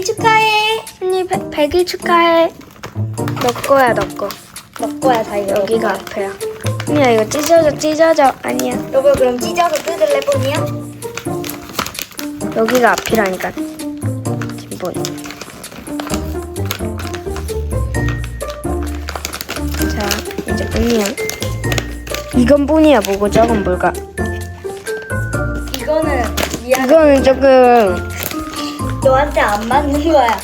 100일 축하해. 언니 100, 일 축하해. 너 거야 너 거. 너 거야 다 이거. 여기가 앞에야. 언니야 이거 찢어져 찢어져. 아니야. 여보 그럼 찢어서 뜯을래 뽀니야? 여기가 앞이라니까. 김본. 자 이제 본이야. 이건 본이야 뭐고 저건 뭘까? 이거는 미안. 이거는 조금 너한테 안 맞는 거야.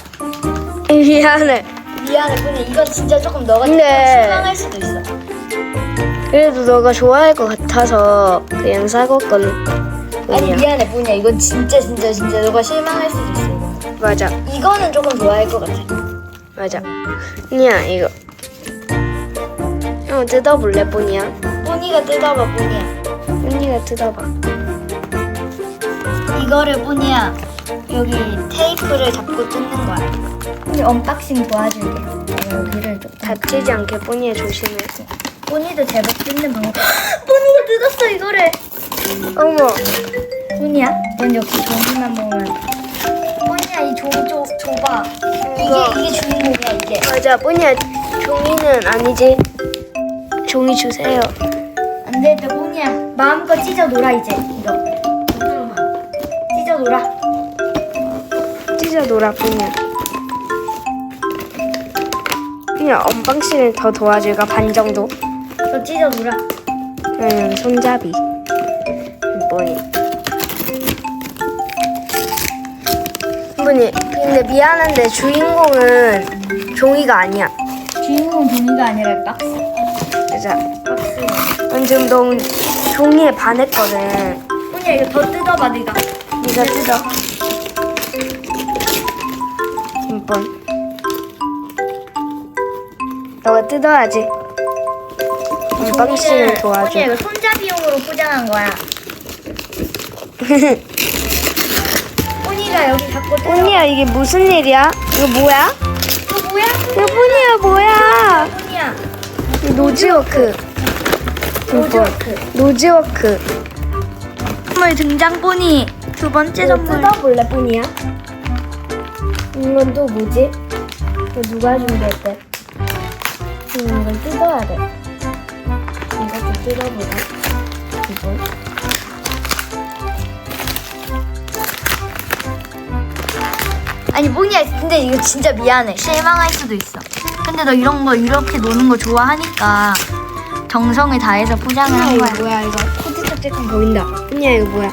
미안해. 미안해 뽀니. 이건 진짜 조금 너가 근데- 실망할 수도 있어. 그래도 너가 좋아할 것 같아서 그냥 사고 건 아니 본이야. 미안해 뽀니야. 이건 진짜 진짜 진짜 너가 실망할 수도 있어. 이거는. 맞아 이거는 조금 좋아할 것 같아. 맞아. 언니야 이거. 어 뜯어볼래 본이야? 뽀니가 뜯어봐 뽀니야. 언니가 뜯어봐. 이거를 뽀니야 여기 테이프를 잡고 뜯는 거야. 뽀니 언박싱 도와줄게. 여기를 좀 다치지 않게 본이야 조심해. 뽀니도 제법 뜯는 방법. 뽀니가 뜯었어 이거를. 어머. 뽀니야, 넌 여기 종이만 보면. 뽀니야 이 종이 줘, 줘봐. 이거. 이게 이게 주인공이야 이게. 맞아 본이야 종이는 아니지. 종이 주세요. 안 되겠다 뽀니야. 마음껏 찢어 놀아 이제 이거. 찢어 놀아. 찢어 놀아 본이야. 그냥 언박싱을 더 도와줄까 반 정도? 너 찢어 놀아. 응 손잡이. 본이. 본이 근데 미안한데 주인공은 종이가 아니야. 주인공은 종이가 아니라 박스. 맞아. 박스. 난 지금 너무 종이에 반했거든. 뽀니야 이거 더 뜯어봐 네가. 네가 뜯어. 김본. 너가 뜯어야지. 언박싱을 도와줘. 뽀니야 이거 손잡이용으로 포장한 거야. 뽀니가 여기 갖고 뜯어. 언니야 이게 무슨 일이야? 이거 뭐야? 이거 뭐야? 이거 폰이야 뭐야? 뽀니야. 이 노즈워크. 노즈워크. 노즈워크. 선물 등장 뽀니. 두 번째 선물. 뜯어볼래 폰이야? 이건 또 뭐지? 이거 누가 준비했대? 음, 이걸 뜯어야 돼. 이것도 뜯어보자. 이거. 아니 뽀니야 근데 이거 진짜 미안해 실망할 수도 있어 근데 너 이런 거 이렇게 노는 거 좋아하니까 정성을 다해서 포장을 한 이거 거야 뭐야 이거 코트도 쬐끔 보인다. 언니야 이거 뭐야?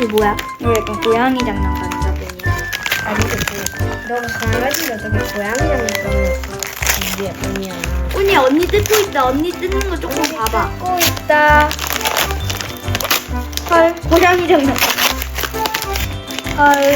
이거 뭐야? 너 약간 고양이 장난 같 아니지 너가 강아지가 어떻게 고양이 장난감이었어? 언니야 언니야. 뽀니야 언니 뜯고 있다 언니 뜯는 거 조금 봐봐 뜯고 있다. 헐 고양이 장난감. 헐